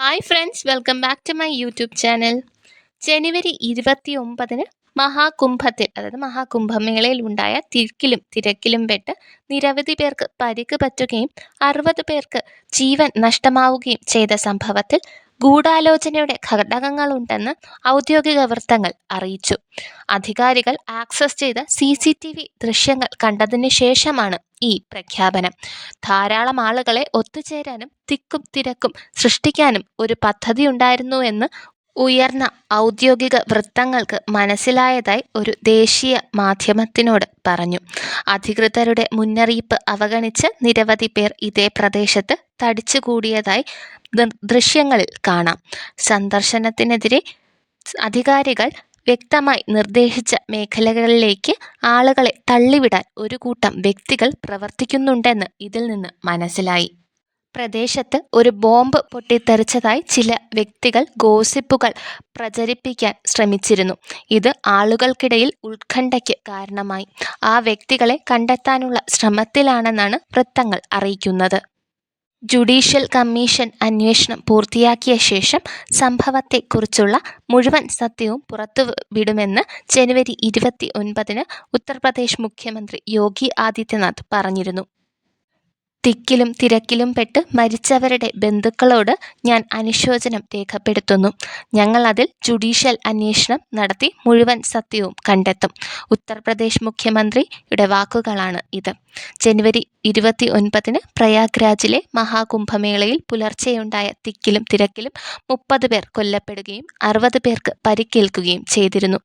Hi friends welcome back to my YouTube channel ജനുവരി ഇരുപത്തി ഒമ്പതിന് മഹാകുംഭത്തിൽ അതായത് മഹാകുംഭമേളയിൽ ഉണ്ടായ തിരക്കിലും തിരക്കിലും പെട്ട് നിരവധി പേർക്ക് പരിക്ക് പറ്റുകയും അറുപത് പേർക്ക് ജീവൻ നഷ്ടമാവുകയും ചെയ്ത സംഭവത്തിൽ ഗൂഢാലോചനയുടെ ഘടകങ്ങളുണ്ടെന്ന് ഔദ്യോഗിക വൃത്തങ്ങൾ അറിയിച്ചു. അധികാരികൾ ആക്സസ് ചെയ്ത സി സി ടി വി ദൃശ്യങ്ങൾ കണ്ടതിന് ശേഷമാണ് ഈ പ്രഖ്യാപനം. ധാരാളം ആളുകളെ ഒത്തുചേരാനും തിക്കും തിരക്കും സൃഷ്ടിക്കാനും ഒരു പദ്ധതി ഉണ്ടായിരുന്നു എന്ന് ഉയർന്ന ഔദ്യോഗിക വൃത്തങ്ങൾക്ക് മനസ്സിലായതായി ഒരു ദേശീയ മാധ്യമത്തിനോട് പറഞ്ഞു. അധികൃതരുടെ മുന്നറിയിപ്പ് അവഗണിച്ച് നിരവധി പേർ ഇതേ പ്രദേശത്ത് തടിച്ചുകൂടിയതായി ദൃശ്യങ്ങളിൽ കാണാം. സന്ദർശനത്തിനെതിരെ അധികാരികൾ വ്യക്തമായി നിർദ്ദേശിച്ച മേഖലകളിലേക്ക് ആളുകളെ തള്ളിവിടാൻ ഒരു കൂട്ടം വ്യക്തികൾ പ്രവർത്തിക്കുന്നുണ്ടെന്ന് ഇതിൽ നിന്ന് മനസ്സിലായി. പ്രദേശത്ത് ഒരു ബോംബ് പൊട്ടിത്തെറിച്ചതായി ചില വ്യക്തികൾ ഗോസിപ്പുകൾ പ്രചരിപ്പിക്കാൻ ശ്രമിച്ചിരുന്നു. ഇത് ആളുകൾക്കിടയിൽ ഉത്കണ്ഠയ്ക്ക് കാരണമായി. ആ വ്യക്തികളെ കണ്ടെത്താനുള്ള ശ്രമത്തിലാണെന്നാണ് വൃത്തങ്ങൾ അറിയിക്കുന്നത്. ജുഡീഷ്യൽ കമ്മീഷൻ അന്വേഷണം പൂർത്തിയാക്കിയ ശേഷം സംഭവത്തെക്കുറിച്ചുള്ള മുഴുവൻ സത്യവും പുറത്തുവിടുമെന്ന് ജനുവരി ഇരുപത്തി ഒൻപതിന് ഉത്തർപ്രദേശ് മുഖ്യമന്ത്രി യോഗി ആദിത്യനാഥ് പറഞ്ഞിരുന്നു. തിക്കിലും തിരക്കിലും പെട്ട് മരിച്ചവരുടെ ബന്ധുക്കളോട് ഞാൻ അനുശോചനം രേഖപ്പെടുത്തുന്നു. ഞങ്ങൾ അതിൽ ജുഡീഷ്യൽ അന്വേഷണം നടത്തി മുഴുവൻ സത്യവും കണ്ടെത്തും. ഉത്തർപ്രദേശ് മുഖ്യമന്ത്രിയുടെ വാക്കുകളാണ് ഇത്. ജനുവരി ഇരുപത്തി ഒൻപതിന് പ്രയാഗ്രാജിലെ മഹാകുംഭമേളയിൽ പുലർച്ചെയുണ്ടായ തിക്കിലും തിരക്കിലും മുപ്പത് പേർ കൊല്ലപ്പെടുകയും അറുപത് പേർക്ക് പരിക്കേൽക്കുകയും ചെയ്തിരുന്നു.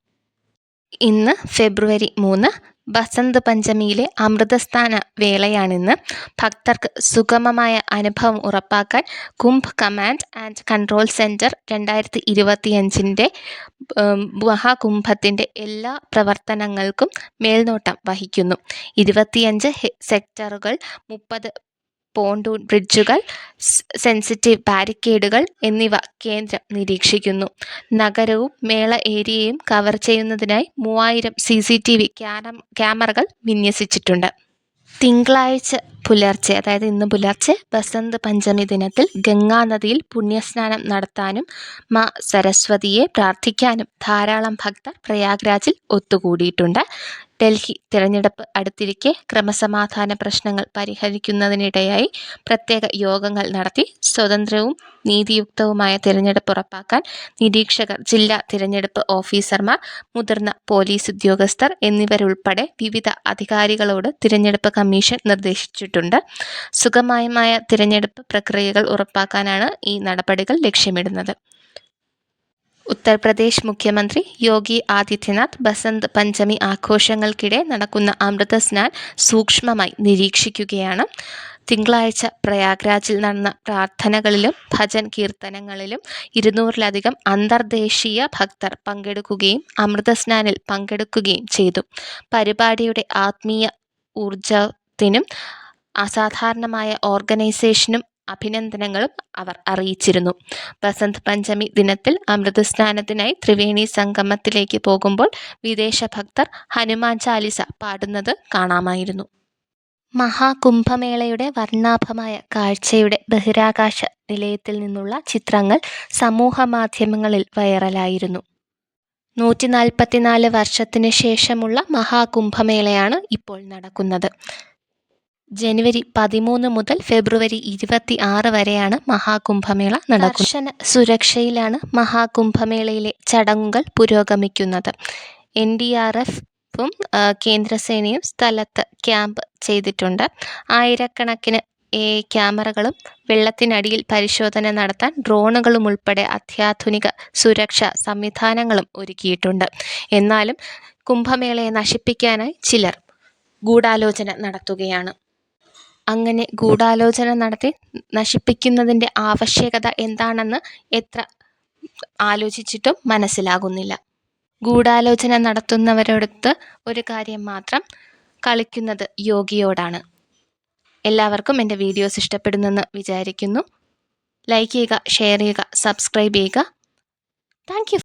ഇന്ന് ഫെബ്രുവരി മൂന്ന് ബസന്ത് പഞ്ചമിയിലെ അമൃതസ്ഥാന വേളയാണിന്ന് ഭക്തർക്ക് സുഗമമായ അനുഭവം ഉറപ്പാക്കാൻ Kumbh command and control centre രണ്ടായിരത്തി ഇരുപത്തിയഞ്ചിന്റെ മഹാകുംഭത്തിന്റെ എല്ലാ പ്രവർത്തനങ്ങൾക്കും മേൽനോട്ടം വഹിക്കുന്നു. ഇരുപത്തിയഞ്ച് സെക്ടറുകൾ മുപ്പത് പോണ്ടൂൺ ബ്രിഡ്ജുകൾ സെൻസിറ്റീവ് ബാരിക്കേഡുകൾ എന്നിവ കേന്ദ്രം നിരീക്ഷിക്കുന്നു. നഗരവും മേള ഏരിയയും കവർ ചെയ്യുന്നതിനായി മൂവായിരം സി സി ടി വി ക്യാമറകൾ വിന്യസിച്ചിട്ടുണ്ട്. തിങ്കളാഴ്ച പുലർച്ചെ അതായത് ഇന്ന് പുലർച്ചെ ബസന്ത് പഞ്ചമി ദിനത്തിൽ ഗംഗാനദിയിൽ പുണ്യസ്നാനം നടത്താനും മാ സരസ്വതിയെ പ്രാർത്ഥിക്കാനും ധാരാളം ഭക്തർ പ്രയാഗ്രാജിൽ ഒത്തുകൂടിയിട്ടുണ്ട്. ഡൽഹി തിരഞ്ഞെടുപ്പ് അടുത്തിരിക്കെ ക്രമസമാധാന പ്രശ്നങ്ങൾ പരിഹരിക്കുന്നതിനിടയായി പ്രത്യേക യോഗങ്ങൾ നടത്തി സ്വതന്ത്രവും നീതിയുക്തവുമായ തിരഞ്ഞെടുപ്പ് ഉറപ്പാക്കാൻ നിരീക്ഷകർ ജില്ലാ തിരഞ്ഞെടുപ്പ് ഓഫീസർമാർ മുതിർന്ന പോലീസ് ഉദ്യോഗസ്ഥർ എന്നിവരുൾപ്പെടെ വിവിധ അധികാരികളോട് തിരഞ്ഞെടുപ്പ് കമ്മീഷൻ നിർദ്ദേശിച്ചിട്ടുണ്ട്. സുഗമമായ തിരഞ്ഞെടുപ്പ് പ്രക്രിയകൾ ഉറപ്പാക്കാനാണ് ഈ നടപടികൾ ലക്ഷ്യമിടുന്നത്. ഉത്തർപ്രദേശ് മുഖ്യമന്ത്രി യോഗി ആദിത്യനാഥ് ബസന്ത് പഞ്ചമി ആഘോഷങ്ങൾക്കിടെ നടക്കുന്ന അമൃത സ്നാൻ സൂക്ഷ്മമായി നിരീക്ഷിക്കുകയാണ്. തിങ്കളാഴ്ച പ്രയാഗ്രാജിൽ നടന്ന പ്രാർത്ഥനകളിലും ഭജൻ കീർത്തനങ്ങളിലും ഇരുന്നൂറിലധികം അന്തർദേശീയ ഭക്തർ പങ്കെടുക്കുകയും അമൃത സ്നാനിൽ പങ്കെടുക്കുകയും ചെയ്തു. പരിപാടിയുടെ ആത്മീയ ഊർജത്തിനും അസാധാരണമായ ഓർഗനൈസേഷനും അഭിനന്ദനങ്ങളും അവർ അറിയിച്ചിരുന്നു. ബസന്ത് പഞ്ചമി ദിനത്തിൽ അമൃതസ്നാനത്തിനായി ത്രിവേണി സംഗമത്തിലേക്ക് പോകുമ്പോൾ വിദേശ ഭക്തർ ഹനുമാൻ ചാലിസ പാടുന്നത് കാണാമായിരുന്നു. മഹാകുംഭമേളയുടെ വർണാഭമായ കാഴ്ചയുടെ ബഹിരാകാശ നിലയത്തിൽ നിന്നുള്ള ചിത്രങ്ങൾ സമൂഹ മാധ്യമങ്ങളിൽ വൈറലായിരുന്നു. നൂറ്റി നാൽപ്പത്തിനാല് വർഷത്തിന് ശേഷമുള്ള മഹാകുംഭമേളയാണ് ഇപ്പോൾ നടക്കുന്നത്. ജനുവരി പതിമൂന്ന് മുതൽ ഫെബ്രുവരി ഇരുപത്തി ആറ് വരെയാണ് മഹാകുംഭമേള നടക്കുന്നത്. സുരക്ഷയിലാണ് മഹാകുംഭമേളയിലെ ചടങ്ങുകൾ പുരോഗമിക്കുന്നത്. എൻ ഡി ആർ എഫും കേന്ദ്രസേനയും സ്ഥലത്ത് ക്യാമ്പ് ചെയ്തിട്ടുണ്ട്. ആയിരക്കണക്കിന് ക്യാമറകളും വെള്ളത്തിനടിയിൽ പരിശോധന നടത്താൻ ഡ്രോണുകളും ഉൾപ്പെടെ അത്യാധുനിക സുരക്ഷാ സംവിധാനങ്ങളും ഒരുക്കിയിട്ടുണ്ട്. എന്നാലും കുംഭമേളയെ നശിപ്പിക്കാനായി ചിലർ ഗൂഢാലോചന നടത്തുകയാണ്. അങ്ങനെ ഗൂഢാലോചന നടത്തി നശിപ്പിക്കുന്നതിന്റെ ആവശ്യകത എന്താണെന്ന് എത്ര ആലോചിച്ചിട്ടും മനസ്സിലാകുന്നില്ല. ഗൂഢാലോചന നടത്തുന്നവരോടൊത്ത് ഒരു കാര്യം മാത്രം കളിക്കുന്നത് യോഗിയോടാണ്. എല്ലാവർക്കും എന്റെ വീഡിയോസ് ഇഷ്ടപ്പെടുന്നെന്ന് വിചാരിക്കുന്നു. ലൈക്ക് ചെയ്യുക ഷെയർ ചെയ്യുക സബ്സ്ക്രൈബ് ചെയ്യുക. താങ്ക്